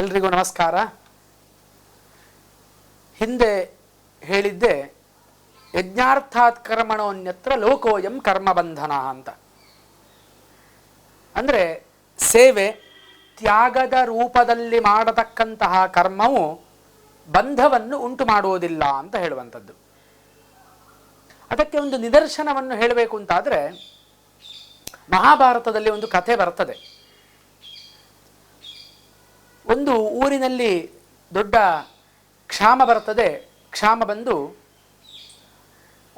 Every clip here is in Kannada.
ಎಲ್ರಿಗೂ ನಮಸ್ಕಾರ. ಹಿಂದೆ ಹೇಳಿದ್ದೆ ಯಜ್ಞಾರ್ಥಾತ್ ಕರ್ಮಣೋನ್ಯತ್ರ ಲೋಕೋಯಂ ಕರ್ಮಬಂಧನ ಅಂತ. ಅಂದರೆ ಸೇವೆ ತ್ಯಾಗದ ರೂಪದಲ್ಲಿ ಮಾಡತಕ್ಕಂತಹ ಕರ್ಮವು ಬಂಧವನ್ನು ಉಂಟು ಮಾಡುವುದಿಲ್ಲ ಅಂತ ಹೇಳುವಂಥದ್ದು. ಅದಕ್ಕೆ ಒಂದು ನಿದರ್ಶನವನ್ನು ಹೇಳಬೇಕು ಅಂತಾದರೆ ಮಹಾಭಾರತದಲ್ಲಿ ಒಂದು ಕಥೆ ಬರ್ತದೆ. ಒಂದು ಊರಿನಲ್ಲಿ ದೊಡ್ಡ ಕ್ಷಾಮ ಬರುತ್ತದೆ. ಕ್ಷಾಮ ಬಂದು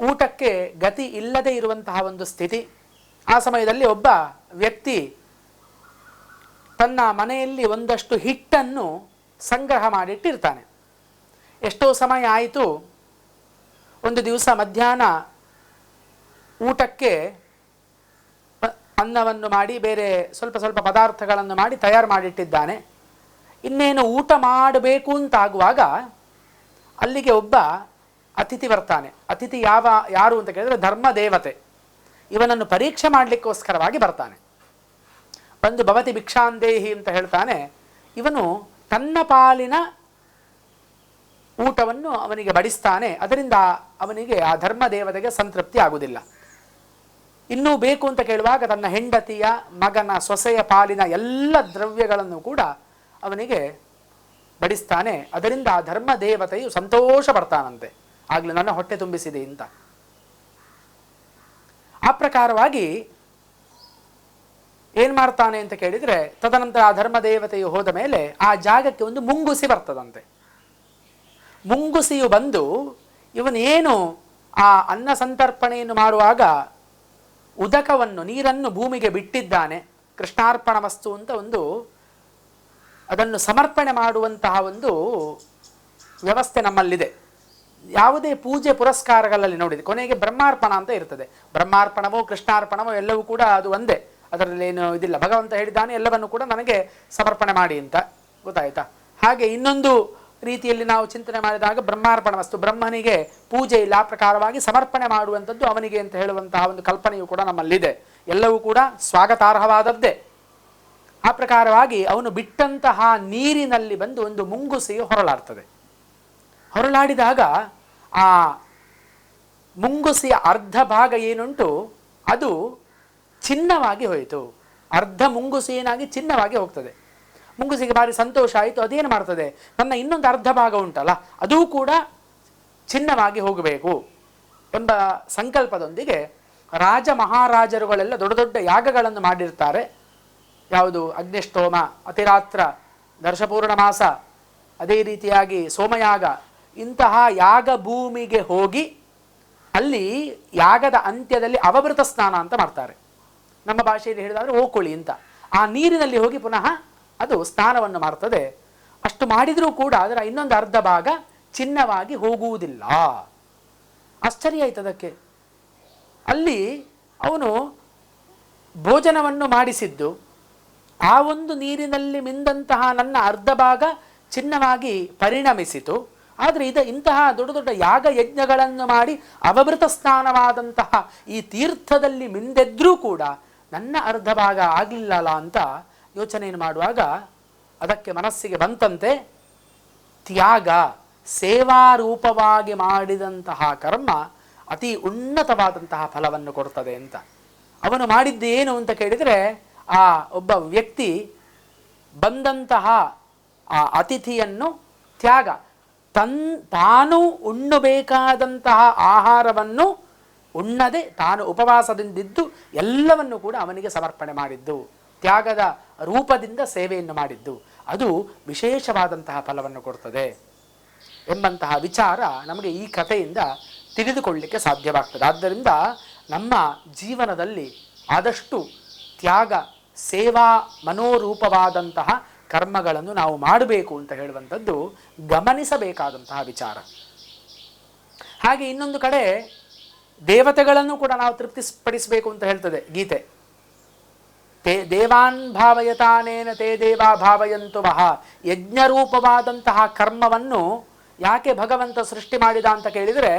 ಊಟಕ್ಕೆ ಗತಿ ಇಲ್ಲದೆ ಇರುವಂತಹ ಒಂದು ಸ್ಥಿತಿ. ಆ ಸಮಯದಲ್ಲಿ ಒಬ್ಬ ವ್ಯಕ್ತಿ ತನ್ನ ಮನೆಯಲ್ಲಿ ಒಂದಷ್ಟು ಹಿಟ್ಟನ್ನು ಸಂಗ್ರಹ ಮಾಡಿಟ್ಟಿರ್ತಾನೆ. ಎಷ್ಟೋ ಸಮಯ ಆಯಿತು. ಒಂದು ದಿವಸ ಮಧ್ಯಾಹ್ನ ಊಟಕ್ಕೆ ಅನ್ನವನ್ನು ಮಾಡಿ, ಬೇರೆ ಸ್ವಲ್ಪ ಸ್ವಲ್ಪ ಪದಾರ್ಥಗಳನ್ನು ಮಾಡಿ ತಯಾರು ಮಾಡಿಟ್ಟಿದ್ದಾನೆ. ಇನ್ನೇನು ಊಟ ಮಾಡಬೇಕು ಅಂತಾಗುವಾಗ ಅಲ್ಲಿಗೆ ಒಬ್ಬ ಅತಿಥಿ ಬರ್ತಾನೆ. ಅತಿಥಿ ಯಾವ, ಯಾರು ಅಂತ ಕೇಳಿದ್ರೆ ಧರ್ಮ ದೇವತೆ ಇವನನ್ನು ಪರೀಕ್ಷೆ ಮಾಡಲಿಕ್ಕೋಸ್ಕರವಾಗಿ ಬರ್ತಾನೆ. ಬಂದು ಭವತಿ ಭಿಕ್ಷಾಂದೇಹಿ ಅಂತ ಹೇಳ್ತಾನೆ. ಇವನು ತನ್ನ ಪಾಲಿನ ಊಟವನ್ನು ಅವನಿಗೆ ಬಡಿಸ್ತಾನೆ. ಅದರಿಂದ ಅವನಿಗೆ ಆ ಧರ್ಮ ದೇವತೆಗೆ ಸಂತೃಪ್ತಿ ಆಗುವುದಿಲ್ಲ. ಇನ್ನೂ ಬೇಕು ಅಂತ ಕೇಳುವಾಗ ತನ್ನ ಹೆಂಡತಿಯ, ಮಗನ ಸೊಸೆಯ ಪಾಲಿನ ಎಲ್ಲ ದ್ರವ್ಯಗಳನ್ನು ಕೂಡ ಅವನಿಗೆ ಬಡಿಸ್ತಾನೆ, ಅದರಿಂದ ಆ ಧರ್ಮ ದೇವತೆಯು ಸಂತೋಷ ಪಡ್ತಾನಂತೆ. ಆಗಲಿ ನನ್ನ ಹೊಟ್ಟೆ ತುಂಬಿಸಿದೆ ಅಂತ ಆ ಪ್ರಕಾರವಾಗಿ ಏನು ಮಾಡ್ತಾನೆ ಅಂತ ಕೇಳಿದ್ರೆ, ತದನಂತರ ಆ ಧರ್ಮ ದೇವತೆಯು ಹೋದ ಮೇಲೆ ಆ ಜಾಗಕ್ಕೆ ಒಂದು ಮುಂಗುಸಿ ಬರ್ತದಂತೆ. ಮುಂಗುಸಿಯು ಬಂದು ಇವನೇನು ಆ ಅನ್ನ ಸಂತರ್ಪಣೆಯನ್ನು ಮಾಡುವಾಗ ಉದಕವನ್ನು, ನೀರನ್ನು ಭೂಮಿಗೆ ಬಿಟ್ಟಿದ್ದಾನೆ, ಕೃಷ್ಣಾರ್ಪಣ ವಸ್ತು ಅಂತ ಒಂದು ಅದನ್ನು ಸಮರ್ಪಣೆ ಮಾಡುವಂತಹ ಒಂದು ವ್ಯವಸ್ಥೆ ನಮ್ಮಲ್ಲಿದೆ. ಯಾವುದೇ ಪೂಜೆ ಪುರಸ್ಕಾರಗಳಲ್ಲಿ ನೋಡಿದೆ. ಕೊನೆಗೆ ಬ್ರಹ್ಮಾರ್ಪಣ ಅಂತ ಇರ್ತದೆ. ಬ್ರಹ್ಮಾರ್ಪಣವೋ, ಕೃಷ್ಣಾರ್ಪಣವೋ ಎಲ್ಲವೂ ಕೂಡ ಅದು ಒಂದೇ. ಅದರಲ್ಲಿ ಏನು ಇದಿಲ್ಲ. ಭಗವಂತ ಹೇಳಿದ್ದಾನೆ, ಎಲ್ಲವನ್ನು ಕೂಡ ನನಗೆ ಸಮರ್ಪಣೆ ಮಾಡಿ ಅಂತ ಗೊತ್ತಾಯ್ತಾ? ಹಾಗೆ ಇನ್ನೊಂದು ರೀತಿಯಲ್ಲಿ ನಾವು ಚಿಂತನೆ ಮಾಡಿದಾಗ ಬ್ರಹ್ಮಾರ್ಪಣ ವಸ್ತು. ಬ್ರಹ್ಮನಿಗೆ ಪೂಜೆ ಇಲ್ಲ, ಆ ಪ್ರಕಾರವಾಗಿ ಸಮರ್ಪಣೆ ಮಾಡುವಂಥದ್ದು ಅವನಿಗೆ ಅಂತ ಹೇಳುವಂತಹ ಒಂದು ಕಲ್ಪನೆಯು ಕೂಡ ನಮ್ಮಲ್ಲಿದೆ. ಎಲ್ಲವೂ ಕೂಡ ಸ್ವಾಗತಾರ್ಹವಾದದ್ದೇ. ಆ ಪ್ರಕಾರವಾಗಿ ಅವನು ಬಿಟ್ಟಂತಹ ನೀರಿನಲ್ಲಿ ಬಂದು ಒಂದು ಮುಂಗುಸಿಯು ಹೊರಳಾಡ್ತದೆ. ಹೊರಳಾಡಿದಾಗ ಆ ಮುಂಗುಸಿಯ ಅರ್ಧ ಭಾಗ ಏನುಂಟು? ಅದು ಚಿನ್ನವಾಗಿ ಹೋಯಿತು. ಅರ್ಧ ಮುಂಗುಸಿ ಏನಾಗಿ ಚಿನ್ನವಾಗಿ ಹೋಗ್ತದೆ. ಮುಂಗುಸಿಗೆ ಭಾರಿ ಸಂತೋಷ ಆಯಿತು, ಅದೇನು ಮಾಡ್ತದೆ? ನನ್ನ ಇನ್ನೊಂದು ಅರ್ಧ ಭಾಗ ಉಂಟಲ್ಲ, ಅದೂ ಕೂಡ ಚಿನ್ನವಾಗಿ ಹೋಗಬೇಕು ಎಂಬ ಸಂಕಲ್ಪದೊಂದಿಗೆ ರಾಜ ಮಹಾರಾಜರುಗಳೆಲ್ಲ ದೊಡ್ಡ ದೊಡ್ಡ ಯಾಗಗಳನ್ನು ಮಾಡಿರ್ತಾರೆ. ಯಾವುದು ಅಗ್ನಿಷ್ಟೋಮ ಅತಿರಾತ್ರ, ದರ್ಶಪೂರ್ಣ ಮಾಸ, ಅದೇ ರೀತಿಯಾಗಿ ಸೋಮಯಾಗ, ಇಂತಹ ಯಾಗ ಭೂಮಿಗೆ ಹೋಗಿ ಅಲ್ಲಿ ಯಾಗದ ಅಂತ್ಯದಲ್ಲಿ ಅವಭೃತ ಸ್ನಾನ ಅಂತ ಮಾಡ್ತಾರೆ. ನಮ್ಮ ಭಾಷೆಯಲ್ಲಿ ಹೇಳಿದಾದರೆ ಓಕುಳಿ ಅಂತ. ಆ ನೀರಿನಲ್ಲಿ ಹೋಗಿ ಪುನಃ ಅದು ಸ್ನಾನವನ್ನು ಮಾಡ್ತದೆ. ಅಷ್ಟು ಮಾಡಿದರೂ ಕೂಡ ಅದರ ಇನ್ನೊಂದು ಅರ್ಧ ಭಾಗ ಚಿನ್ನವಾಗಿ ಹೋಗುವುದಿಲ್ಲ. ಆಶ್ಚರ್ಯ ಆಯ್ತು ಅದಕ್ಕೆ. ಅಲ್ಲಿ ಅವನು ಭೋಜನವನ್ನು ಮಾಡಿಸಿದ್ದು. ಆ ಒಂದು ನೀರಿನಲ್ಲಿ ಮಿಂದಂತಹ ನನ್ನ ಅರ್ಧ ಭಾಗ ಚಿನ್ನವಾಗಿ ಪರಿಣಮಿಸಿತು. ಆದರೆ ಇದು ಇಂತಹ ದೊಡ್ಡ ದೊಡ್ಡ ಯಾಗ ಯಜ್ಞಗಳನ್ನು ಮಾಡಿ ಅವಭೃತ ಸ್ನಾನವಾದಂತಹ ಈ ತೀರ್ಥದಲ್ಲಿ ಮಿಂದೆದ್ರೂ ಕೂಡ ನನ್ನ ಅರ್ಧ ಭಾಗ ಆಗಲಿಲ್ಲಲ್ಲ ಅಂತ ಯೋಚನೆಯನ್ನು ಮಾಡುವಾಗ ಅದಕ್ಕೆ ಮನಸ್ಸಿಗೆ ಬಂತಂತೆ, ತ್ಯಾಗ, ಸೇವಾರೂಪವಾಗಿ ಮಾಡಿದಂತಹ ಕರ್ಮ ಅತಿ ಉನ್ನತವಾದಂತಹ ಫಲವನ್ನು ಕೊಡ್ತದೆ ಅಂತ. ಅವನು ಮಾಡಿದ್ದೇನು ಅಂತ ಕೇಳಿದರೆ ಆ ಒಬ್ಬ ವ್ಯಕ್ತಿ ಬಂದಂತಹ ಆ ಅತಿಥಿಯನ್ನು ತ್ಯಾಗ. ತನ್, ತಾನು ಉಣ್ಣಬೇಕಾದಂತಹ ಆಹಾರವನ್ನು ಉಣ್ಣದೆ ತಾನು ಉಪವಾಸದಿಂದಿದ್ದು ಎಲ್ಲವನ್ನು ಕೂಡ ಅವನಿಗೆ ಸಮರ್ಪಣೆ ಮಾಡಿದ್ದು. ತ್ಯಾಗದ ರೂಪದಿಂದ ಸೇವೆಯನ್ನು ಮಾಡಿದ್ದು. ಅದು ವಿಶೇಷವಾದಂತಹ ಫಲವನ್ನು ಕೊಡ್ತದೆ ಎಂಬಂತಹ ವಿಚಾರ ನಮಗೆ ಈ ಕಥೆಯಿಂದ ತಿಳಿದುಕೊಳ್ಳಲಿಕ್ಕೆ ಸಾಧ್ಯವಾಗ್ತದೆ. ಆದ್ದರಿಂದ ನಮ್ಮ ಜೀವನದಲ್ಲಿ ಆದಷ್ಟು ತ್ಯಾಗ ಸೇವಾ ಮನೋರೂಪವಾದಂತಹ ಕರ್ಮಗಳನ್ನು ನಾವು ಮಾಡಬೇಕು ಅಂತ ಹೇಳುವಂಥದ್ದು ಗಮನಿಸಬೇಕಾದಂತಹ ವಿಚಾರ. ಹಾಗೆ ಇನ್ನೊಂದು ಕಡೆ ದೇವತೆಗಳನ್ನು ಕೂಡ ನಾವು ತೃಪ್ತಿಪಡಿಸಬೇಕು ಅಂತ ಹೇಳ್ತದೆ ಗೀತೆ. ತೇ ದೇವಾನ್ ಭಾವಯತಾನೇನ ತೇ ದೇವಾ ಭಾವಯಂತು ವಹ. ಯಜ್ಞರೂಪವಾದಂತಹ ಕರ್ಮವನ್ನು ಯಾಕೆ ಭಗವಂತ ಸೃಷ್ಟಿ ಮಾಡಿದ ಅಂತ ಕೇಳಿದರೆ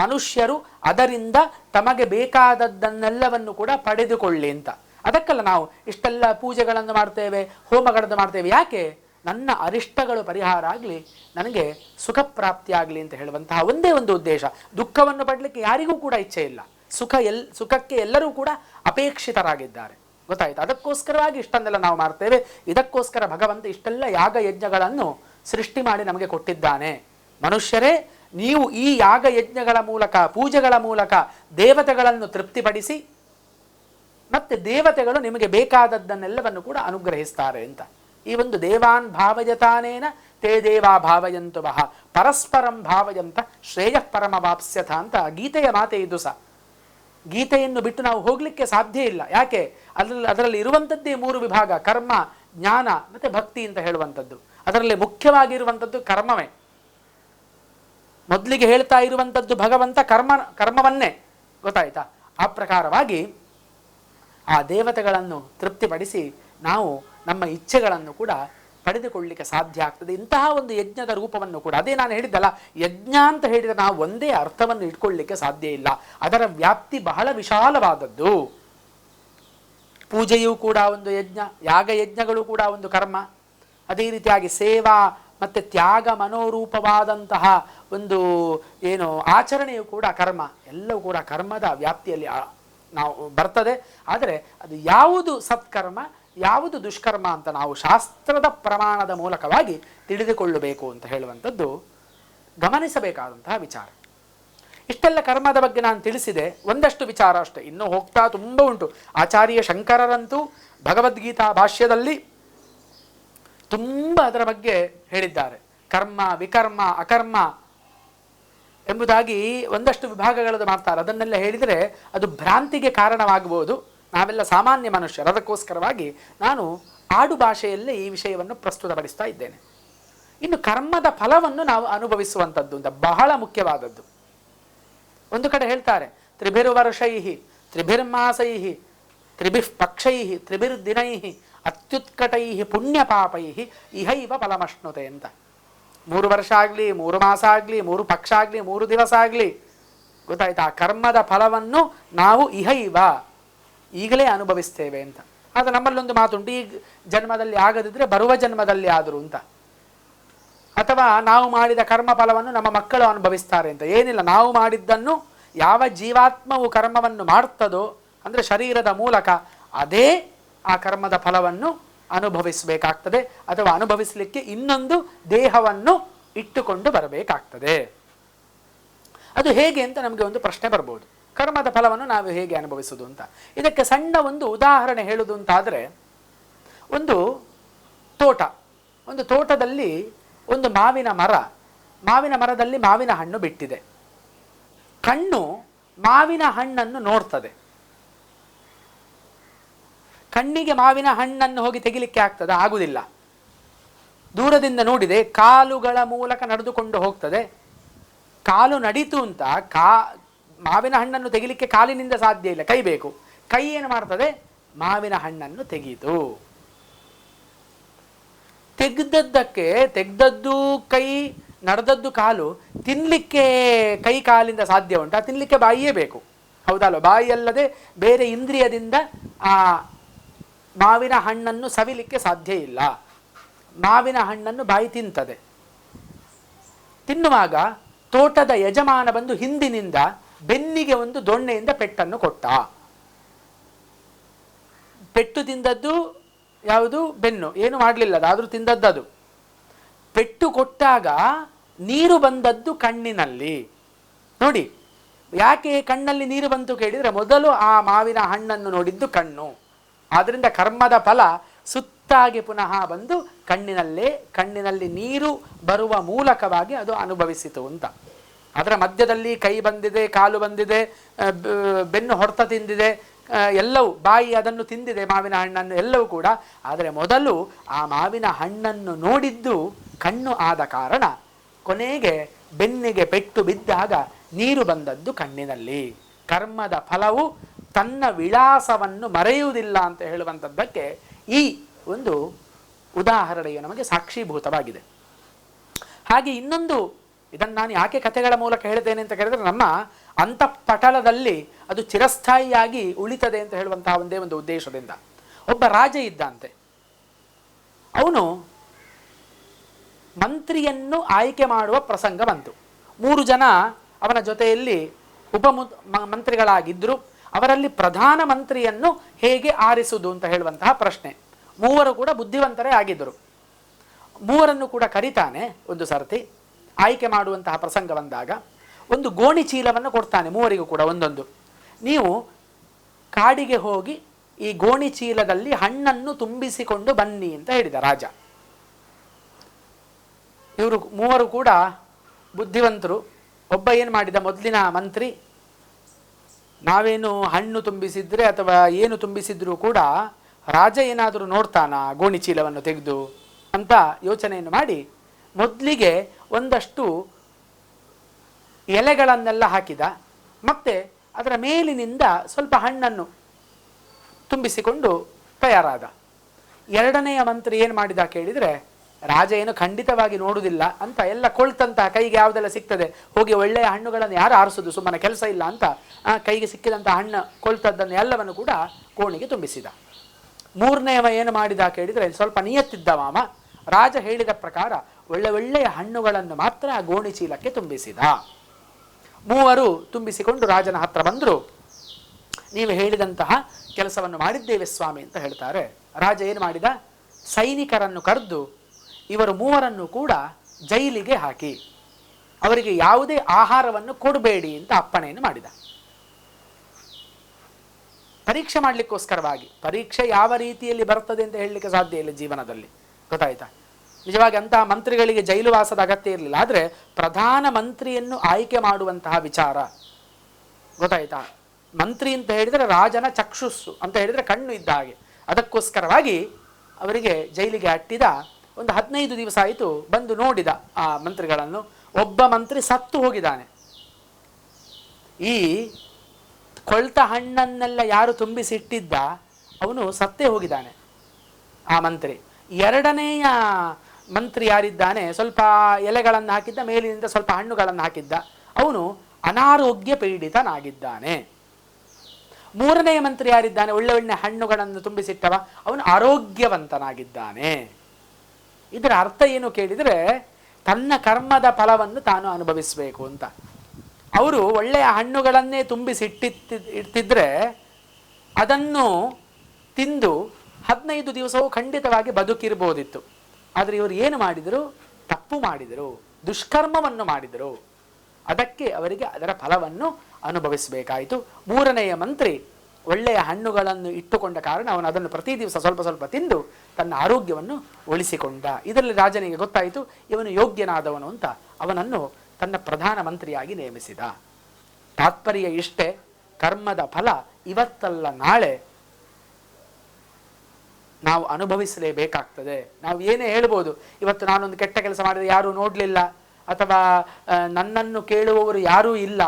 ಮನುಷ್ಯರು ಅದರಿಂದ ತಮಗೆ ಬೇಕಾದದ್ದನ್ನೆಲ್ಲವನ್ನು ಕೂಡ ಪಡೆದುಕೊಳ್ಳಿ ಅಂತ. ಅದಕ್ಕಲ್ಲ ನಾವು ಇಷ್ಟೆಲ್ಲ ಪೂಜೆಗಳನ್ನು ಮಾಡ್ತೇವೆ, ಹೋಮಗಳನ್ನು ಮಾಡ್ತೇವೆ. ಯಾಕೆ? ನನ್ನ ಅರಿಷ್ಟಗಳು ಪರಿಹಾರ ಆಗಲಿ, ನನಗೆ ಸುಖ ಪ್ರಾಪ್ತಿಯಾಗಲಿ ಅಂತ ಹೇಳುವಂತಹ ಒಂದೇ ಒಂದು ಉದ್ದೇಶ. ದುಃಖವನ್ನು ಪಡಲಿಕ್ಕೆ ಯಾರಿಗೂ ಕೂಡ ಇಚ್ಛೆ ಇಲ್ಲ. ಸುಖ ಎಲ್, ಸುಖಕ್ಕೆ ಎಲ್ಲರೂ ಕೂಡ ಅಪೇಕ್ಷಿತರಾಗಿದ್ದಾರೆ. ಗೊತ್ತಾಯಿತು? ಅದಕ್ಕೋಸ್ಕರವಾಗಿ ಇಷ್ಟನ್ನೆಲ್ಲ ನಾವು ಮಾಡ್ತೇವೆ. ಇದಕ್ಕೋಸ್ಕರ ಭಗವಂತ ಇಷ್ಟೆಲ್ಲ ಯಾಗ ಯಜ್ಞಗಳನ್ನು ಸೃಷ್ಟಿ ಮಾಡಿ ನಮಗೆ ಕೊಟ್ಟಿದ್ದಾನೆ. ಮನುಷ್ಯರೇ, ನೀವು ಈ ಯಾಗ ಯಜ್ಞಗಳ ಮೂಲಕ, ಪೂಜೆಗಳ ಮೂಲಕ ದೇವತೆಗಳನ್ನು ತೃಪ್ತಿಪಡಿಸಿ ಮತ್ತೆ ದೇವತೆಗಳು ನಿಮಗೆ ಬೇಕಾದದ್ದನ್ನೆಲ್ಲವನ್ನು ಕೂಡ ಅನುಗ್ರಹಿಸ್ತಾರೆ ಅಂತ. ಈ ಒಂದು ದೇವಾನ್ ಭಾವಯತಾನೇನ ತೇ ದೇವಾ ಭಾವಯಂತು ವಹ, ಪರಸ್ಪರಂ ಭಾವಯಂತ, ಶ್ರೇಯಃ ಪರಮ ವಾಪ್ಸ್ಯತ ಅಂತ ಗೀತೆಯ ಮಾತೆ ಇದು ಸಹ. ಗೀತೆಯನ್ನು ಬಿಟ್ಟು ನಾವು ಹೋಗಲಿಕ್ಕೆ ಸಾಧ್ಯ ಇಲ್ಲ. ಯಾಕೆ? ಅದರಲ್ಲಿ ಅದರಲ್ಲಿ ಇರುವಂಥದ್ದೇ ಮೂರು ವಿಭಾಗ, ಕರ್ಮ, ಜ್ಞಾನ ಮತ್ತೆ ಭಕ್ತಿ ಅಂತ ಹೇಳುವಂಥದ್ದು. ಅದರಲ್ಲಿ ಮುಖ್ಯವಾಗಿರುವಂಥದ್ದು ಕರ್ಮವೇ. ಮೊದಲಿಗೆ ಹೇಳ್ತಾ ಇರುವಂಥದ್ದು ಭಗವಂತ ಕರ್ಮ, ಕರ್ಮವನ್ನೇ. ಗೊತ್ತಾಯ್ತಾ? ಆ ಪ್ರಕಾರವಾಗಿ ಆ ದೇವತೆಗಳನ್ನು ತೃಪ್ತಿಪಡಿಸಿ ನಾವು ನಮ್ಮ ಇಚ್ಛೆಗಳನ್ನು ಕೂಡ ಪಡೆದುಕೊಳ್ಳಲಿಕ್ಕೆ ಸಾಧ್ಯ ಆಗ್ತದೆ. ಇಂತಹ ಒಂದು ಯಜ್ಞದ ರೂಪವನ್ನು ಕೂಡ, ಅದೇ ನಾನು ಹೇಳಿದ್ದಲ್ಲ, ಯಜ್ಞ ಅಂತ ಹೇಳಿದರೆ ನಾವು ಒಂದೇ ಅರ್ಥವನ್ನು ಇಟ್ಕೊಳ್ಳಿಕ್ಕೆ ಸಾಧ್ಯ ಇಲ್ಲ. ಅದರ ವ್ಯಾಪ್ತಿ ಬಹಳ ವಿಶಾಲವಾದದ್ದು. ಪೂಜೆಯೂ ಕೂಡ ಒಂದು ಯಜ್ಞ, ಯಾಗ ಯಜ್ಞಗಳು ಕೂಡ ಒಂದು ಕರ್ಮ. ಅದೇ ರೀತಿಯಾಗಿ ಸೇವಾ ಮತ್ತು ತ್ಯಾಗ ಮನೋರೂಪವಾದಂತಹ ಒಂದು ಏನು ಆಚರಣೆಯು ಕೂಡ ಕರ್ಮ. ಎಲ್ಲವೂ ಕೂಡ ಕರ್ಮದ ವ್ಯಾಪ್ತಿಯಲ್ಲಿ ನಾವು ಬರ್ತದೆ. ಆದರೆ ಅದು ಯಾವುದು ಸತ್ಕರ್ಮ, ಯಾವುದು ದುಷ್ಕರ್ಮ ಅಂತ ನಾವು ಶಾಸ್ತ್ರದ ಪ್ರಮಾಣದ ಮೂಲಕವಾಗಿ ತಿಳಿದುಕೊಳ್ಳಬೇಕು ಅಂತ ಹೇಳುವಂಥದ್ದು ಗಮನಿಸಬೇಕಾದಂತಹ ವಿಚಾರ. ಇಷ್ಟೆಲ್ಲ ಕರ್ಮದ ಬಗ್ಗೆ ನಾನು ತಿಳಿಸಿದೆ. ಒಂದಷ್ಟು ವಿಚಾರ ಅಷ್ಟೇ. ಇನ್ನೂ ಹೋಗ್ತಾ ತುಂಬ ಉಂಟು. ಆಚಾರ್ಯ ಶಂಕರರಂತೂ ಭಗವದ್ಗೀತಾ ಭಾಷ್ಯದಲ್ಲಿ ತುಂಬ ಅದರ ಬಗ್ಗೆ ಹೇಳಿದ್ದಾರೆ. ಕರ್ಮ, ವಿಕರ್ಮ, ಅಕರ್ಮ ಎಂಬುದಾಗಿ ಒಂದಷ್ಟು ವಿಭಾಗಗಳದ್ದು ಮಾಡ್ತಾರೆ. ಅದನ್ನೆಲ್ಲ ಹೇಳಿದರೆ ಅದು ಭ್ರಾಂತಿಗೆ ಕಾರಣವಾಗಬಹುದು. ನಾವೆಲ್ಲ ಸಾಮಾನ್ಯ ಮನುಷ್ಯರು. ಅದಕ್ಕೋಸ್ಕರವಾಗಿ ನಾನು ಆಡು ಭಾಷೆಯಲ್ಲೇ ಈ ವಿಷಯವನ್ನು ಪ್ರಸ್ತುತಪಡಿಸ್ತಾ ಇದ್ದೇನೆ. ಇನ್ನು ಕರ್ಮದ ಫಲವನ್ನು ನಾವು ಅನುಭವಿಸುವಂಥದ್ದು ಅಂತ ಬಹಳ ಮುಖ್ಯವಾದದ್ದು. ಒಂದು ಕಡೆ ಹೇಳ್ತಾರೆ ತ್ರಿಭಿರ್ವರ್ಷೈ ತ್ರಿಭಿರ್ಮಾಸೈ ತ್ರಿಭಿಃ ಪಕ್ಷೈ ತ್ರಿಭಿರ್ದಿನೈ ಅತ್ಯುತ್ಕಟೈ ಪುಣ್ಯಪಾಪೈ ಇಹೈವ ಫಲಮಶ್ನುತೆ ಅಂತ. ಮೂರು ವರ್ಷ ಆಗಲಿ, ಮೂರು ಮಾಸ ಆಗಲಿ, ಮೂರು ಪಕ್ಷ ಆಗಲಿ, ಮೂರು ದಿವಸ ಆಗಲಿ. ಗೊತ್ತಾಯ್ತಾ? ಕರ್ಮದ ಫಲವನ್ನು ನಾವು ಇಹ ಇವ ಈಗಲೇ ಅನುಭವಿಸ್ತೇವೆ ಅಂತ. ಆದರೆ ನಮ್ಮಲ್ಲೊಂದು ಮಾತುಂಟು, ಈ ಜನ್ಮದಲ್ಲಿ ಆಗದಿದ್ರೆ ಬರುವ ಜನ್ಮದಲ್ಲಿ ಆದರೂ ಅಂತ. ಅಥವಾ ನಾವು ಮಾಡಿದ ಕರ್ಮ ಫಲವನ್ನು ನಮ್ಮ ಮಕ್ಕಳು ಅನುಭವಿಸ್ತಾರೆ ಅಂತ. ಏನಿಲ್ಲ, ನಾವು ಮಾಡಿದ್ದನ್ನು ಯಾವ ಜೀವಾತ್ಮವು ಕರ್ಮವನ್ನು ಮಾಡ್ತದೋ, ಅಂದರೆ ಶರೀರದ ಮೂಲಕ, ಅದೇ ಆ ಕರ್ಮದ ಫಲವನ್ನು ಅನುಭವಿಸಬೇಕಾಗ್ತದೆ ಅಥವಾ ಅನುಭವಿಸಲಿಕ್ಕೆ ಇನ್ನೊಂದು ದೇಹವನ್ನು ಇಟ್ಟುಕೊಂಡು ಬರಬೇಕಾಗ್ತದೆ. ಅದು ಹೇಗೆ ಅಂತ ನಮಗೆ ಒಂದು ಪ್ರಶ್ನೆ ಬರ್ಬೋದು. ಕರ್ಮದ ಫಲವನ್ನು ನಾವು ಹೇಗೆ ಅನುಭವಿಸುವುದು ಅಂತ. ಇದಕ್ಕೆ ಸಣ್ಣ ಒಂದು ಉದಾಹರಣೆ ಹೇಳುವುದು ಅಂತಾದರೆ, ಒಂದು ತೋಟ. ಒಂದು ತೋಟದಲ್ಲಿ ಒಂದು ಮಾವಿನ ಮರ. ಮಾವಿನ ಮರದಲ್ಲಿ ಮಾವಿನ ಹಣ್ಣು ಬಿಟ್ಟಿದೆ. ಕಣ್ಣು ಮಾವಿನ ಹಣ್ಣನ್ನು ನೋಡ್ತದೆ. ಕಣ್ಣಿಗೆ ಮಾವಿನ ಹಣ್ಣನ್ನು ಹೋಗಿ ತೆಗಿಲಿಕ್ಕೆ ಆಗ್ತದೆ? ಆಗುವುದಿಲ್ಲ ದೂರದಿಂದ ನೋಡಿದೆ, ಕಾಲುಗಳ ಮೂಲಕ ನಡೆದುಕೊಂಡು ಹೋಗ್ತದೆ. ಕಾಲು ನಡೀತು ಅಂತ ಕಾ, ಮಾವಿನ ಹಣ್ಣನ್ನು ತೆಗಿಲಿಕ್ಕೆ ಕಾಲಿನಿಂದ ಸಾಧ್ಯ ಇಲ್ಲ. ಕೈ ಬೇಕು. ಕೈ ಏನು ಮಾಡ್ತದೆ? ಮಾವಿನ ಹಣ್ಣನ್ನು ತೆಗೀತು. ತೆಗೆದದ್ದಕ್ಕೆ, ತೆಗೆದದ್ದು ಕೈ, ನಡೆದದ್ದು ಕಾಲು ತಿನ್ನಲಿಕ್ಕೆ ಕೈ ಕಾಲಿಂದ ಸಾಧ್ಯ ಉಂಟಾ? ತಿನ್ನಲಿಕ್ಕೆ ಬಾಯಿಯೇ ಬೇಕು. ಹೌದಲ್ವ? ಬಾಯಿ ಅಲ್ಲದೆ ಬೇರೆ ಇಂದ್ರಿಯದಿಂದ ಆ ಮಾವಿನ ಹಣ್ಣನ್ನು ಸವಿಲಿಕ್ಕೆ ಸಾಧ್ಯ ಇಲ್ಲ. ಮಾವಿನ ಹಣ್ಣನ್ನು ಬಾಯಿ ತಿಂತದೆ. ತಿನ್ನುವಾಗ ತೋಟದ ಯಜಮಾನ ಬಂದು ಹಿಂದಿನಿಂದ ಬೆನ್ನಿಗೆ ಒಂದು ದೊಣ್ಣೆಯಿಂದ ಪೆಟ್ಟನ್ನು ಕೊಟ್ಟ. ಪೆಟ್ಟು ತಿಂದದ್ದು ಯಾವುದು? ಬೆನ್ನು. ಏನು ಮಾಡಲಿಲ್ಲ ಆದರೂ ತಿಂದದ್ದದು. ಪೆಟ್ಟು ಕೊಟ್ಟಾಗ ನೀರು ಬಂದದ್ದು ಕಣ್ಣಿನಲ್ಲಿ. ನೋಡಿ, ಯಾಕೆ ಕಣ್ಣಲ್ಲಿ ನೀರು ಬಂತು ಕೇಳಿದರೆ ಮೊದಲು ಆ ಮಾವಿನ ಹಣ್ಣನ್ನು ನೋಡಿದ್ದು ಕಣ್ಣು. ಆದ್ದರಿಂದ ಕರ್ಮದ ಫಲ ಸುತ್ತಾಗಿ ಪುನಃ ಬಂದು ಕಣ್ಣಿನಲ್ಲೇ, ಕಣ್ಣಿನಲ್ಲಿ ನೀರು ಬರುವ ಮೂಲಕವಾಗಿ ಅದು ಅನುಭವಿಸಿತು ಅಂತ. ಅದರ ಮಧ್ಯದಲ್ಲಿ ಕೈ ಬಂದಿದೆ, ಕಾಲು ಬಂದಿದೆ ಬೆನ್ನು ಹೊಡೆತ ತಿಂದಿದೆ ಎಲ್ಲವೂ ಬಾಯಿ ಅದನ್ನು ತಿಂದಿದೆ, ಮಾವಿನ ಹಣ್ಣನ್ನು ಎಲ್ಲವೂ ಕೂಡ. ಆದರೆ ಮೊದಲು ಆ ಮಾವಿನ ಹಣ್ಣನ್ನು ನೋಡಿದ್ದು ಕಣ್ಣು ಆದ ಕಾರಣ ಕೊನೆಗೆ ಬೆನ್ನಿಗೆ ಪೆಟ್ಟು ಬಿದ್ದಾಗ ನೀರು ಬಂದದ್ದು ಕಣ್ಣಿನಲ್ಲಿ. ಕರ್ಮದ ಫಲವು ತನ್ನ ವಿಳಾಸವನ್ನು ಮರೆಯುವುದಿಲ್ಲ ಅಂತ ಹೇಳುವಂಥದ್ದಕ್ಕೆ ಈ ಒಂದು ಉದಾಹರಣೆಯು ನಮಗೆ ಸಾಕ್ಷೀಭೂತವಾಗಿದೆ. ಹಾಗೆ ಇನ್ನೊಂದು, ಇದನ್ನು ನಾನು ಯಾಕೆ ಕಥೆಗಳ ಮೂಲಕ ಹೇಳ್ತೇನೆ ಅಂತ ಕೇಳಿದರೆ ನಮ್ಮ ಅಂತಃಪಟಲದಲ್ಲಿ ಅದು ಚಿರಸ್ಥಾಯಿಯಾಗಿ ಉಳಿತದೆ ಅಂತ ಹೇಳುವಂತಹ ಒಂದೇ ಒಂದು ಉದ್ದೇಶದಿಂದ. ಒಬ್ಬ ರಾಜ ಇದ್ದಂತೆ. ಅವನು ಮಂತ್ರಿಯನ್ನು ಆಯ್ಕೆ ಮಾಡುವ ಪ್ರಸಂಗ ಬಂತು. ಮೂರು ಜನ ಅವನ ಜೊತೆಯಲ್ಲಿ ಉಪ ಮಂತ್ರಿಗಳಾಗಿದ್ದರು ಅವರಲ್ಲಿ ಪ್ರಧಾನ ಮಂತ್ರಿಯನ್ನು ಹೇಗೆ ಆರಿಸುವುದು ಅಂತ ಹೇಳುವಂತಹ ಪ್ರಶ್ನೆ. ಮೂವರು ಕೂಡ ಬುದ್ಧಿವಂತರೇ ಆಗಿದ್ದರು. ಮೂವರನ್ನು ಕೂಡ ಕರಿತಾನೆ ಒಂದು ಸರ್ತಿ, ಆಯ್ಕೆ ಮಾಡುವಂತಹ ಪ್ರಸಂಗ ಬಂದಾಗ. ಒಂದು ಗೋಣಿ ಚೀಲವನ್ನು ಕೊಡ್ತಾನೆ ಮೂವರಿಗೂ ಕೂಡ ಒಂದೊಂದು. ನೀವು ಕಾಡಿಗೆ ಹೋಗಿ ಈ ಗೋಣಿ ಚೀಲದಲ್ಲಿ ಹಣ್ಣನ್ನು ತುಂಬಿಸಿಕೊಂಡು ಬನ್ನಿ ಅಂತ ಹೇಳಿದ ರಾಜ. ಇವರು ಮೂವರು ಕೂಡ ಬುದ್ಧಿವಂತರು. ಒಬ್ಬ ಏನು ಮಾಡಿದ? ಮೊದಲಿನ ಮಂತ್ರಿ ನಾವೇನು ಹಣ್ಣು ತುಂಬಿಸಿದ್ರೆ ಅಥವಾ ಏನು ತುಂಬಿಸಿದ್ರೂ ಕೂಡ ರಾಜ ಏನಾದರೂ ನೋಡ್ತಾನ ಗೋಣಿ ಚೀಲವನ್ನು ತೆಗೆದು ಅಂತ ಯೋಚನೆಯನ್ನು ಮಾಡಿ ಮೊದಲಿಗೆ ಒಂದಷ್ಟು ಎಲೆಗಳನ್ನೆಲ್ಲ ಹಾಕಿದ. ಮತ್ತೆ ಅದರ ಮೇಲಿನಿಂದ ಸ್ವಲ್ಪ ಹಣ್ಣನ್ನು ತುಂಬಿಸಿಕೊಂಡು ತಯಾರಾದ. ಎರಡನೆಯ ಮಂತ್ರಿ ಏನು ಮಾಡಿದ ಕೇಳಿದರೆ ರಾಜ ಏನು ಖಂಡಿತವಾಗಿ ನೋಡುವುದಿಲ್ಲ ಅಂತ ಎಲ್ಲ ಕೊಳ್ತಂತಹ ಕೈಗೆ ಯಾವುದೆಲ್ಲ ಸಿಗ್ತದೆ ಹೋಗಿ ಒಳ್ಳೆಯ ಹಣ್ಣುಗಳನ್ನು ಯಾರು ಆರಿಸೋದು ಸುಮ್ಮನೆ ಕೆಲಸ ಇಲ್ಲ ಅಂತ ಆ, ಕೈಗೆ ಸಿಕ್ಕಿದಂಥ ಹಣ್ಣು ಕೊಳ್ತದ್ದನ್ನು ಎಲ್ಲವನ್ನು ಕೂಡ ಕೋಣಿಗೆ ತುಂಬಿಸಿದ. ಮೂರನೆಯವ ಏನು ಮಾಡಿದ ಕೇಳಿದರೆ ಸ್ವಲ್ಪ ನಿಯತ್ತಿದ್ದ ಮಾಮ ರಾಜ ಹೇಳಿದ ಪ್ರಕಾರ ಒಳ್ಳೆ ಒಳ್ಳೆಯ ಹಣ್ಣುಗಳನ್ನು ಮಾತ್ರ ಆ ಗೋಣಿ ಚೀಲಕ್ಕೆ ತುಂಬಿಸಿದ. ಮೂವರು ತುಂಬಿಸಿಕೊಂಡು ರಾಜನ ಹತ್ರ ಬಂದರು. ನೀವು ಹೇಳಿದಂತಹ ಕೆಲಸವನ್ನು ಮಾಡಿದ್ದೇವೆ ಸ್ವಾಮಿ ಅಂತ ಹೇಳ್ತಾರೆ. ರಾಜ ಏನು ಮಾಡಿದ ಸೈನಿಕರನ್ನು ಕರೆದು ಇವರು ಮೂವರನ್ನು ಕೂಡ ಜೈಲಿಗೆ ಹಾಕಿ, ಅವರಿಗೆ ಯಾವುದೇ ಆಹಾರವನ್ನು ಕೊಡಬೇಡಿ ಅಂತ ಅಪ್ಪಣೆಯನ್ನು ಮಾಡಿದ. ಪರೀಕ್ಷೆ ಮಾಡಲಿಕ್ಕೋಸ್ಕರವಾಗಿ, ಪರೀಕ್ಷೆ ಯಾವ ರೀತಿಯಲ್ಲಿ ಬರ್ತದೆ ಅಂತ ಹೇಳಲಿಕ್ಕೆ ಸಾಧ್ಯ ಇಲ್ಲ ಜೀವನದಲ್ಲಿ, ಗೊತ್ತಾಯ್ತಾ? ನಿಜವಾಗಿ ಅಂತಹ ಮಂತ್ರಿಗಳಿಗೆ ಜೈಲು ವಾಸದ ಅಗತ್ಯ ಇರಲಿಲ್ಲ, ಆದರೆ ಪ್ರಧಾನ ಮಂತ್ರಿಯನ್ನು ಆಯ್ಕೆ ಮಾಡುವಂತಹ ವಿಚಾರ, ಗೊತ್ತಾಯ್ತಾ? ಮಂತ್ರಿ ಅಂತ ಹೇಳಿದರೆ ರಾಜನ ಚಕ್ಷುಸ್ಸು ಅಂತ ಹೇಳಿದರೆ ಕಣ್ಣು ಇದ್ದ ಹಾಗೆ. ಅದಕ್ಕೋಸ್ಕರವಾಗಿ ಅವರಿಗೆ ಜೈಲಿಗೆ ಅಟ್ಟಿದ ಒಂದು ಹದಿನೈದು ದಿವಸ ಆಯಿತು ಬಂದು ನೋಡಿದ ಆ ಮಂತ್ರಿಗಳನ್ನು. ಒಬ್ಬ ಮಂತ್ರಿ ಸತ್ತು ಹೋಗಿದ್ದಾನೆ. ಈ ಕೊಳ್ತ ಹಣ್ಣನ್ನೆಲ್ಲ ಯಾರು ತುಂಬಿಸಿಟ್ಟಿದ್ದ? ಅವನು ಸತ್ತೇ ಹೋಗಿದ್ದಾನೆ. ಆ ಮಂತ್ರಿ. ಎರಡನೆಯ ಮಂತ್ರಿ ಯಾರಿದ್ದಾನೆ? ಸ್ವಲ್ಪ ಎಲೆಗಳನ್ನು ಹಾಕಿದ್ದ, ಮೇಲಿನಿಂದ ಸ್ವಲ್ಪ ಹಣ್ಣುಗಳನ್ನು ಹಾಕಿದ್ದ. ಅವನು ಅನಾರೋಗ್ಯ ಪೀಡಿತನಾಗಿದ್ದಾನೆ. ಮೂರನೆಯ ಮಂತ್ರಿ ಯಾರಿದ್ದಾನೆ? ಒಳ್ಳೆ ಒಳ್ಳೆ ಹಣ್ಣುಗಳನ್ನು ತುಂಬಿಸಿಟ್ಟವ. ಅವನು ಆರೋಗ್ಯವಂತನಾಗಿದ್ದಾನೆ. ಇದರ ಅರ್ಥ ಏನು ಕೇಳಿದರೆ, ತನ್ನ ಕರ್ಮದ ಫಲವನ್ನು ತಾನು ಅನುಭವಿಸಬೇಕು ಅಂತ. ಅವರು ಒಳ್ಳೆಯ ಹಣ್ಣುಗಳನ್ನೇ ತುಂಬಿಸಿಟ್ಟಿತ್ತಿ ಇಡ್ತಿದ್ರೆ ಅದನ್ನು ತಿಂದು ಹದಿನೈದು ದಿವಸವೂ ಖಂಡಿತವಾಗಿ ಬದುಕಿರ್ಬೋದಿತ್ತು. ಆದರೆ ಇವರು ಏನು ಮಾಡಿದರು? ತಪ್ಪು ಮಾಡಿದರು, ದುಷ್ಕರ್ಮವನ್ನು ಮಾಡಿದರು. ಅದಕ್ಕೆ ಅವರಿಗೆ ಅದರ ಫಲವನ್ನು ಅನುಭವಿಸಬೇಕಾಯಿತು. ಮೂರನೆಯ ಮಂತ್ರಿ ಒಳ್ಳೆಯ ಹಣ್ಣುಗಳನ್ನು ಇಟ್ಟುಕೊಂಡ ಕಾರಣ ಅವನು ಅದನ್ನು ಪ್ರತಿ ದಿವಸ ಸ್ವಲ್ಪ ಸ್ವಲ್ಪ ತಿಂದು ತನ್ನ ಆರೋಗ್ಯವನ್ನು ಉಳಿಸಿಕೊಂಡ. ಇದರಲ್ಲಿ ರಾಜನಿಗೆ ಗೊತ್ತಾಯಿತು, ಇವನು ಯೋಗ್ಯನಾದವನು ಅಂತ ಅವನನ್ನು ತನ್ನ ಪ್ರಧಾನ ಮಂತ್ರಿಯಾಗಿ ನೇಮಿಸಿದ. ತಾತ್ಪರ್ಯ ಇಷ್ಟೇ, ಕರ್ಮದ ಫಲ ಇವತ್ತಲ್ಲ, ನಾಳೆ ನಾವು ಅನುಭವಿಸಲೇಬೇಕಾಗ್ತದೆ. ನಾವು ಏನೇ ಹೇಳ್ಬೋದು, ಇವತ್ತು ನಾನೊಂದು ಕೆಟ್ಟ ಕೆಲಸ ಮಾಡಿದರೆ ಯಾರೂ ನೋಡಲಿಲ್ಲ, ಅಥವಾ ನನ್ನನ್ನು ಕೇಳುವವರು ಯಾರೂ ಇಲ್ಲ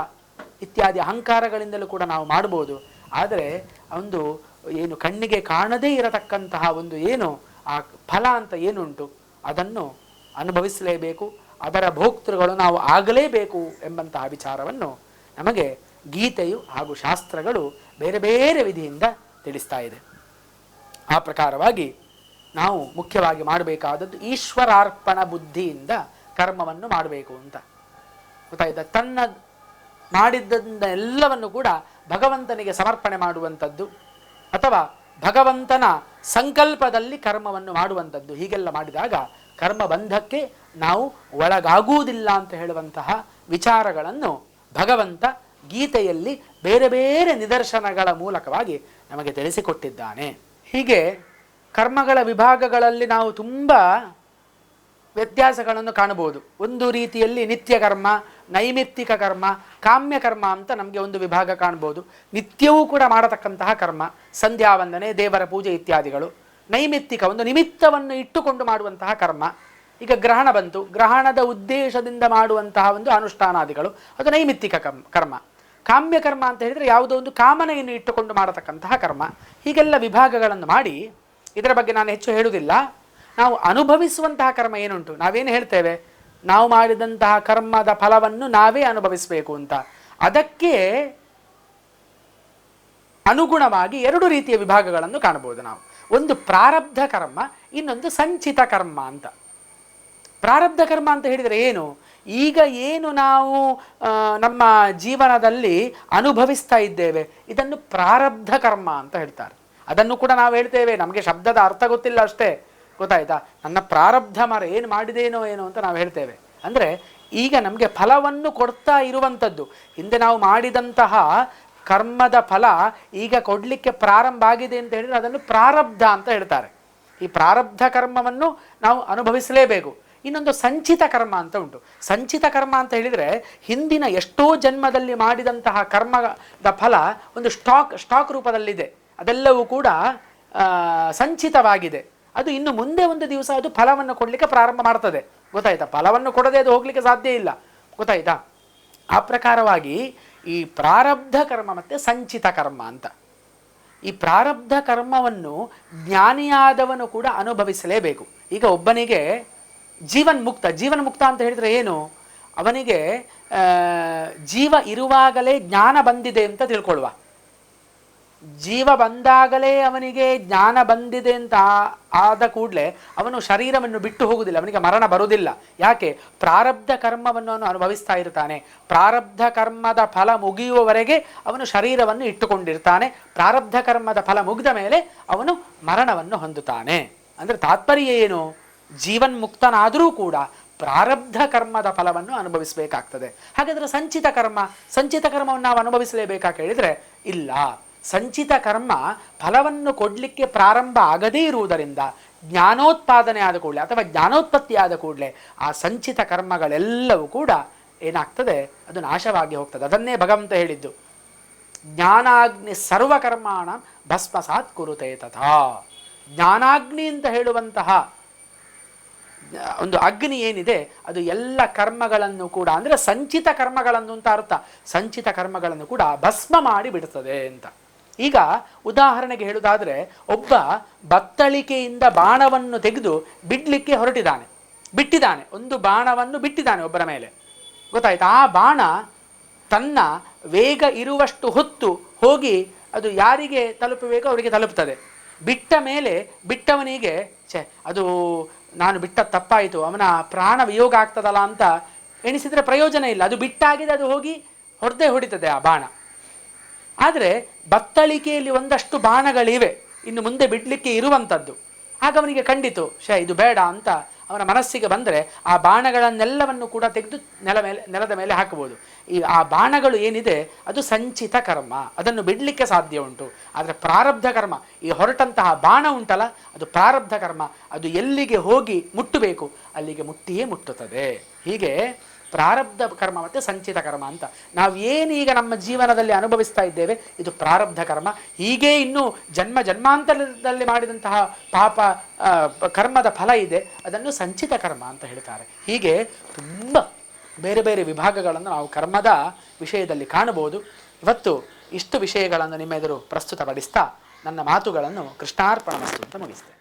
ಇತ್ಯಾದಿ ಅಹಂಕಾರಗಳಿಂದಲೂ ಕೂಡ ನಾವು ಮಾಡ್ಬೋದು. ಆದರೆ ಒಂದು ಏನು ಕಣ್ಣಿಗೆ ಕಾಣದೇ ಇರತಕ್ಕಂತಹ ಒಂದು ಏನು ಆ ಫಲ ಅಂತ ಏನುಂಟು? ಅದನ್ನು ಅನುಭವಿಸಲೇಬೇಕು. ಅದರ ಭೋಕ್ತೃಗಳು ನಾವು ಆಗಲೇಬೇಕು ಎಂಬಂತಹ ವಿಚಾರವನ್ನು ನಮಗೆ ಗೀತೆಯು ಹಾಗೂ ಶಾಸ್ತ್ರಗಳು ಬೇರೆ ಬೇರೆ ವಿಧಿಯಿಂದ ತಿಳಿಸ್ತಾ ಇದೆ. ಆ ಪ್ರಕಾರವಾಗಿ ನಾವು ಮುಖ್ಯವಾಗಿ ಮಾಡಬೇಕಾದದ್ದು ಈಶ್ವರಾರ್ಪಣ ಬುದ್ಧಿಯಿಂದ ಕರ್ಮವನ್ನು ಮಾಡಬೇಕು ಅಂತ. ಗೊತ್ತಾಯ್ತಾ? ತನ್ನ ಮಾಡಿದ್ದರಿಂದ ಎಲ್ಲವನ್ನು ಕೂಡ ಭಗವಂತನಿಗೆ ಸಮರ್ಪಣೆ ಮಾಡುವಂಥದ್ದು ಅಥವಾ ಭಗವಂತನ ಸಂಕಲ್ಪದಲ್ಲಿ ಕರ್ಮವನ್ನು ಮಾಡುವಂಥದ್ದು. ಹೀಗೆಲ್ಲ ಮಾಡಿದಾಗ ಕರ್ಮ ಬಂಧಕ್ಕೆ ನಾವು ಒಳಗಾಗುವುದಿಲ್ಲ ಅಂತ ಹೇಳುವಂತಹ ವಿಚಾರಗಳನ್ನು ಭಗವಂತ ಗೀತೆಯಲ್ಲಿ ಬೇರೆ ಬೇರೆ ನಿದರ್ಶನಗಳ ಮೂಲಕವಾಗಿ ನಮಗೆ ತಿಳಿಸಿಕೊಟ್ಟಿದ್ದಾನೆ. ಹೀಗೆ ಕರ್ಮಗಳ ವಿಭಾಗಗಳಲ್ಲಿ ನಾವು ತುಂಬ ವ್ಯತ್ಯಾಸಗಳನ್ನು ಕಾಣಬಹುದು. ಒಂದು ರೀತಿಯಲ್ಲಿ ನಿತ್ಯ ಕರ್ಮ ನೈಮಿತ್ತಿಕ ಕರ್ಮ, ಕಾಮ್ಯ ಕರ್ಮ ಅಂತ ನಮಗೆ ಒಂದು ವಿಭಾಗ ಕಾಣ್ಬೋದು. ನಿತ್ಯವೂ ಕೂಡ ಮಾಡತಕ್ಕಂತಹ ಕರ್ಮ ಸಂಧ್ಯಾ ವಂದನೆ ದೇವರ ಪೂಜೆ ಇತ್ಯಾದಿಗಳು. ನೈಮಿತ್ತಿಕ ಒಂದು ನಿಮಿತ್ತವನ್ನು ಇಟ್ಟುಕೊಂಡು ಮಾಡುವಂತಹ ಕರ್ಮ. ಈಗ ಗ್ರಹಣ ಬಂತು. ಗ್ರಹಣದ ಉದ್ದೇಶದಿಂದ ಮಾಡುವಂತಹ ಒಂದು ಅನುಷ್ಠಾನಾದಿಗಳು. ಅದು ನೈಮಿತ್ತಿಕ ಕರ್ಮ ಕರ್ಮ. ಕಾಮ್ಯ ಕರ್ಮ ಅಂತ ಹೇಳಿದರೆ ಯಾವುದೋ ಒಂದು ಕಾಮನೆಯನ್ನು ಇಟ್ಟುಕೊಂಡು ಮಾಡತಕ್ಕಂತಹ ಕರ್ಮ. ಹೀಗೆಲ್ಲ ವಿಭಾಗಗಳನ್ನು ಮಾಡಿ ಇದರ ಬಗ್ಗೆ ನಾನು ಹೆಚ್ಚು ಹೇಳುವುದಿಲ್ಲ. ನಾವು ಅನುಭವಿಸುವಂತಹ ಕರ್ಮ ಏನುಂಟು? ನಾವೇನು ಹೇಳ್ತೇವೆ? ನಾವು ಮಾಡಿದಂತಹ ಕರ್ಮದ ಫಲವನ್ನು ನಾವೇ ಅನುಭವಿಸಬೇಕು ಅಂತ. ಅದಕ್ಕೆ ಅನುಗುಣವಾಗಿ ಎರಡು ರೀತಿಯ ವಿಭಾಗಗಳನ್ನು ಕಾಣಬಹುದು ನಾವು. ಒಂದು ಪ್ರಾರಬ್ಧ ಕರ್ಮ, ಇನ್ನೊಂದು ಸಂಚಿತ ಕರ್ಮ ಅಂತ. ಪ್ರಾರಬ್ಧ ಕರ್ಮ ಅಂತ ಹೇಳಿದರೆ ಏನು? ಈಗ ಏನು ನಾವು ನಮ್ಮ ಜೀವನದಲ್ಲಿ ಅನುಭವಿಸ್ತಾ ಇದ್ದೇವೆ, ಇದನ್ನು ಪ್ರಾರಬ್ಧ ಕರ್ಮ ಅಂತ ಹೇಳ್ತಾರೆ. ಅದನ್ನು ಕೂಡ ನಾವು ಹೇಳ್ತೇವೆ. ನಮಗೆ ಶಬ್ದದ ಅರ್ಥ ಗೊತ್ತಿಲ್ಲ ಅಷ್ಟೇ. ಗೊತ್ತಾಯ್ತಾ? ನನ್ನ ಪ್ರಾರಬ್ಧ ಮರ ಏನು ಮಾಡಿದೇನೋ ಏನೋ ಅಂತ ನಾವು ಹೇಳ್ತೇವೆ. ಅಂದರೆ ಈಗ ನಮಗೆ ಫಲವನ್ನು ಕೊಡ್ತಾ ಇರುವಂಥದ್ದು. ಹಿಂದೆ ನಾವು ಮಾಡಿದಂತಹ ಕರ್ಮದ ಫಲ ಈಗ ಕೊಡಲಿಕ್ಕೆ ಪ್ರಾರಂಭ ಆಗಿದೆ ಅಂತ ಹೇಳಿದರೆ ಅದನ್ನು ಪ್ರಾರಬ್ಧ ಅಂತ ಹೇಳ್ತಾರೆ. ಈ ಪ್ರಾರಬ್ಧ ಕರ್ಮವನ್ನು ನಾವು ಅನುಭವಿಸಲೇಬೇಕು. ಇನ್ನೊಂದು ಸಂಚಿತ ಕರ್ಮ ಅಂತ ಉಂಟು. ಸಂಚಿತ ಕರ್ಮ ಅಂತ ಹೇಳಿದರೆ ಹಿಂದಿನ ಎಷ್ಟೋ ಜನ್ಮದಲ್ಲಿ ಮಾಡಿದಂತಹ ಕರ್ಮದ ಫಲ ಒಂದು ಸ್ಟಾಕ್ ಸ್ಟಾಕ್ ರೂಪದಲ್ಲಿದೆ. ಅದೆಲ್ಲವೂ ಕೂಡ ಸಂಚಿತವಾಗಿದೆ. ಅದು ಇನ್ನು ಮುಂದೆ ಒಂದು ದಿವಸ ಅದು ಫಲವನ್ನು ಕೊಡಲಿಕ್ಕೆ ಪ್ರಾರಂಭ ಮಾಡ್ತದೆ. ಗೊತ್ತಾಯ್ತಾ? ಫಲವನ್ನು ಕೊಡದೆ ಅದು ಹೋಗ್ಲಿಕ್ಕೆ ಸಾಧ್ಯ ಇಲ್ಲ. ಗೊತ್ತಾಯ್ತಾ? ಆ ಪ್ರಕಾರವಾಗಿ ಈ ಪ್ರಾರಬ್ಧ ಕರ್ಮ ಮತ್ತು ಸಂಚಿತ ಕರ್ಮ ಅಂತ. ಈ ಪ್ರಾರಬ್ಧ ಕರ್ಮವನ್ನು ಜ್ಞಾನಿಯಾದವನು ಕೂಡ ಅನುಭವಿಸಲೇಬೇಕು. ಈಗ ಒಬ್ಬನಿಗೆ ಜೀವನ್ ಮುಕ್ತ ಜೀವನ್ ಮುಕ್ತ ಅಂತ ಹೇಳಿದ್ರೆ ಏನು? ಅವನಿಗೆ ಜೀವ ಇರುವಾಗಲೇ ಜ್ಞಾನ ಬಂದಿದೆ ಅಂತ ತಿಳ್ಕೊಳ್ಳುವ. ಜೀವ ಬಂದಾಗಲೇ ಅವನಿಗೆ ಜ್ಞಾನ ಬಂದಿದೆ ಅಂತ ಆದ ಕೂಡಲೇ ಅವನು ಶರೀರವನ್ನು ಬಿಟ್ಟು ಹೋಗುವುದಿಲ್ಲ ಅವನಿಗೆ ಮರಣ ಬರುವುದಿಲ್ಲ ಯಾಕೆ? ಪ್ರಾರಬ್ಧ ಕರ್ಮವನ್ನು ಅವನು ಅನುಭವಿಸ್ತಾ ಇರ್ತಾನೆ. ಪ್ರಾರಬ್ಧ ಕರ್ಮದ ಫಲ ಮುಗಿಯುವವರೆಗೆ ಅವನು ಶರೀರವನ್ನು ಇಟ್ಟುಕೊಂಡಿರ್ತಾನೆ. ಪ್ರಾರಬ್ಧ ಕರ್ಮದ ಫಲ ಮುಗಿದ ಮೇಲೆ ಅವನು ಮರಣವನ್ನು ಹೊಂದುತ್ತಾನೆ. ಅಂದರೆ ತಾತ್ಪರ್ಯ ಏನು? ಜೀವನ್ಮುಕ್ತನಾದರೂ ಕೂಡ ಪ್ರಾರಬ್ಧ ಕರ್ಮದ ಫಲವನ್ನು ಅನುಭವಿಸಬೇಕಾಗ್ತದೆ. ಹಾಗಾದರೆ ಸಂಚಿತ ಕರ್ಮ, ಸಂಚಿತ ಕರ್ಮವನ್ನು ನಾವು ಅನುಭವಿಸಲೇಬೇಕಾ ಕೇಳಿದರೆ ಇಲ್ಲ. ಸಂಚಿತ ಕರ್ಮ ಫಲವನ್ನು ಕೊಡಲಿಕ್ಕೆ ಪ್ರಾರಂಭ ಆಗದೇ ಇರುವುದರಿಂದ ಜ್ಞಾನೋತ್ಪಾದನೆ ಆದ ಕೂಡಲೇ ಅಥವಾ ಜ್ಞಾನೋತ್ಪತ್ತಿ ಆದ ಕೂಡಲೇ ಆ ಸಂಚಿತ ಕರ್ಮಗಳೆಲ್ಲವೂ ಕೂಡ ಏನಾಗ್ತದೆ? ಅದು ನಾಶವಾಗಿ ಹೋಗ್ತದೆ. ಅದನ್ನೇ ಭಗವಂತ ಹೇಳಿದ್ದು. ಜ್ಞಾನಾಗ್ನಿ ಸರ್ವಕರ್ಮಾಣ ಭಸ್ಮಸಾತ್ ಕುರುತೆ ತಥಾ. ಜ್ಞಾನಾಗ್ನಿ ಅಂತ ಹೇಳುವಂತಹ ಒಂದು ಅಗ್ನಿ ಏನಿದೆ, ಅದು ಎಲ್ಲ ಕರ್ಮಗಳನ್ನು ಕೂಡ, ಅಂದರೆ ಸಂಚಿತ ಕರ್ಮಗಳನ್ನು ಅಂತ ಅರ್ಥ. ಸಂಚಿತ ಕರ್ಮಗಳನ್ನು ಕೂಡ ಭಸ್ಮ ಮಾಡಿ ಬಿಡ್ತದೆ ಅಂತ. ಈಗ ಉದಾಹರಣೆಗೆ ಹೇಳುವುದಾದರೆ, ಒಬ್ಬ ಬತ್ತಳಿಕೆಯಿಂದ ಬಾಣವನ್ನು ತೆಗೆದು ಬಿಡಲಿಕ್ಕೆ ಹೊರಟಿದ್ದಾನೆ. ಬಿಟ್ಟಿದ್ದಾನೆ. ಒಂದು ಬಾಣವನ್ನು ಬಿಟ್ಟಿದ್ದಾನೆ ಒಬ್ಬರ ಮೇಲೆ. ಗೊತ್ತಾಯ್ತು? ಆ ಬಾಣ ತನ್ನ ವೇಗ ಇರುವಷ್ಟು ಹೊತ್ತು ಹೋಗಿ ಅದು ಯಾರಿಗೆ ತಲುಪಬೇಕೋ? ಅವರಿಗೆ ತಲುಪುತ್ತದೆ ಬಿಟ್ಟ ಮೇಲೆ ಬಿಟ್ಟವನಿಗೆ, ಛೆ, ಅದು ನಾನು ಬಿಟ್ಟ ತಪ್ಪಾಯಿತು, ಅವನ ಪ್ರಾಣ ವಿಯೋಗ ಆಗ್ತದಲ್ಲ ಅಂತ ಎಣಿಸಿದರೆ ಪ್ರಯೋಜನ ಇಲ್ಲ. ಅದು ಬಿಟ್ಟಾಗಿದೆ, ಅದು ಹೋಗಿ ಹೊಡೆದೇ ಹೊಡಿತದೆ ಆ ಬಾಣ. ಆದರೆ ಬತ್ತಳಿಕೆಯಲ್ಲಿ ಒಂದಷ್ಟು ಬಾಣಗಳಿವೆ. ಇನ್ನು ಮುಂದೆ ಬಿಡಲಿಕ್ಕೆ ಇರುವಂಥದ್ದು ಆಗ ಅವನಿಗೆ ಖಂಡಿತು ಶೇ ಇದು ಬೇಡ ಅಂತ ಅವನ ಮನಸ್ಸಿಗೆ ಬಂದರೆ ಆ ಬಾಣಗಳನ್ನೆಲ್ಲವನ್ನು ಕೂಡ ತೆಗೆದು ನೆಲ ಮೇಲೆ, ನೆಲದ ಮೇಲೆ ಹಾಕಬಹುದು. ಈ, ಆ ಬಾಣಗಳು ಏನಿದೆ, ಅದು ಸಂಚಿತ ಕರ್ಮ. ಅದನ್ನು ಬಿಡಲಿಕ್ಕೆ ಸಾಧ್ಯ ಉಂಟು. ಆದರೆ ಪ್ರಾರಬ್ಧ ಕರ್ಮ, ಈ ಹೊರಟಂತಹ ಬಾಣ ಉಂಟಲ್ಲ, ಅದು ಪ್ರಾರಬ್ಧ ಕರ್ಮ. ಅದು ಎಲ್ಲಿಗೆ ಹೋಗಿ ಮುಟ್ಟಬೇಕು, ಅಲ್ಲಿಗೆ ಮುಟ್ಟಿಯೇ ಮುಟ್ಟುತ್ತದೆ. ಹೀಗೆ ಪ್ರಾರಬ್ಧ ಕರ್ಮ ಮತ್ತು ಸಂಚಿತ ಕರ್ಮ ಅಂತ. ನಾವು ಏನೀಗ ನಮ್ಮ ಜೀವನದಲ್ಲಿ ಅನುಭವಿಸ್ತಾ ಇದ್ದೇವೆ, ಇದು ಪ್ರಾರಬ್ಧ ಕರ್ಮ. ಹೀಗೆ ಇನ್ನೂ ಜನ್ಮ ಜನ್ಮಾಂತರದಲ್ಲಿ ಮಾಡಿದಂತಹ ಪಾಪ ಕರ್ಮದ ಫಲ ಇದೆ, ಅದನ್ನು ಸಂಚಿತ ಕರ್ಮ ಅಂತ ಹೇಳ್ತಾರೆ. ಹೀಗೆ ತುಂಬ ಬೇರೆ ಬೇರೆ ವಿಭಾಗಗಳನ್ನು ನಾವು ಕರ್ಮದ ವಿಷಯದಲ್ಲಿ ಕಾಣಬಹುದು. ಇವತ್ತು ಇಷ್ಟು ವಿಷಯಗಳನ್ನು ನಿಮ್ಮ ಎದುರು ಪ್ರಸ್ತುತಪಡಿಸ್ತಾ ನನ್ನ ಮಾತುಗಳನ್ನು ಕೃಷ್ಣಾರ್ಪಣ ವಸ್ತು ಅಂತ ಮುಗಿಸ್ತೇನೆ.